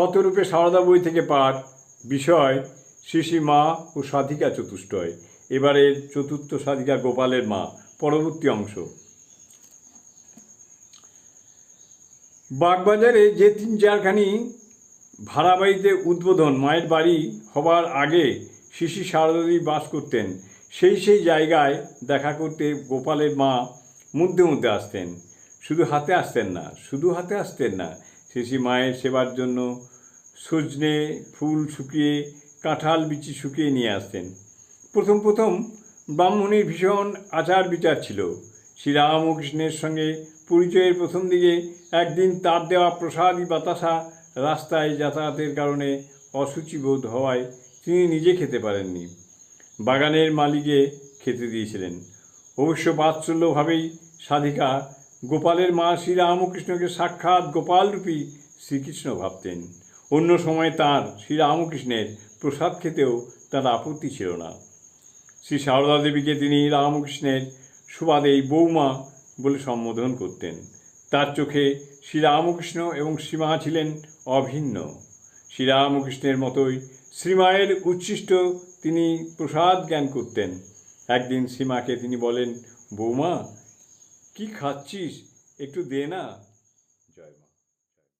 শতরূপে সারদা বই থেকে পাঠ বিষয় শ্রী মা ও সাধিকা চতুষ্টয়। এবারের চতুর্থ সাধিকা গোপালের মা, পরবর্তী অংশ। বাগবাজারে যে তিন চারখানি ভাড়া বাড়িতে উদ্বোধন মায়ের বাড়ি হবার আগে শিশি সারদাদি বাস করতেন, সেই সেই জায়গায় দেখা করতে গোপালের মা মধ্যে মধ্যে আসতেন। শুধু হাতে আসতেন না, শুধু হাতে আসতেন না শিশি মায়ের সেবার জন্য সজনে ফুল শুকিয়ে, কাঁঠাল বিচি শুকিয়ে নিয়ে আসতেন। প্রথম প্রথম ব্রাহ্মণীর ভীষণ আচার বিচার ছিল। শ্রী রামকৃষ্ণের সঙ্গে পরিচয়ের প্রথম দিকে একদিন তার দেওয়া প্রসাদী বাতাসা রাস্তায় যাতায়াতের কারণে অসুচিবোধ হওয়ায় তিনি নিজে খেতে পারেননি। বাগানের মালিকে খেতে দিয়েছিলেন। অবশ্য বাৎসল্যভাবেই সাধিকা গোপালের মা শ্রীরামকৃষ্ণকে সাক্ষাৎ গোপালরূপী শ্রীকৃষ্ণ ভাবতেন। অন্য সময় তার শ্রীরামকৃষ্ণের প্রসাদ খেতেও তার আপত্তি ছিল না। শ্রী সারদা দেবীকে তিনি রামকৃষ্ণের সুবাদেই বৌমা বলে সম্বোধন করতেন। তার চোখে শ্রীরামকৃষ্ণ এবং শ্রীমা ছিলেন অভিন্ন। শ্রীরামকৃষ্ণের মতোই শ্রীমায়ের উচ্ছিষ্ট তিনি প্রসাদ জ্ঞান করতেন। একদিন শ্রীমাকে তিনি বলেন, বৌমা কি খাচ্ছিস? একটু দে না। জয় মা।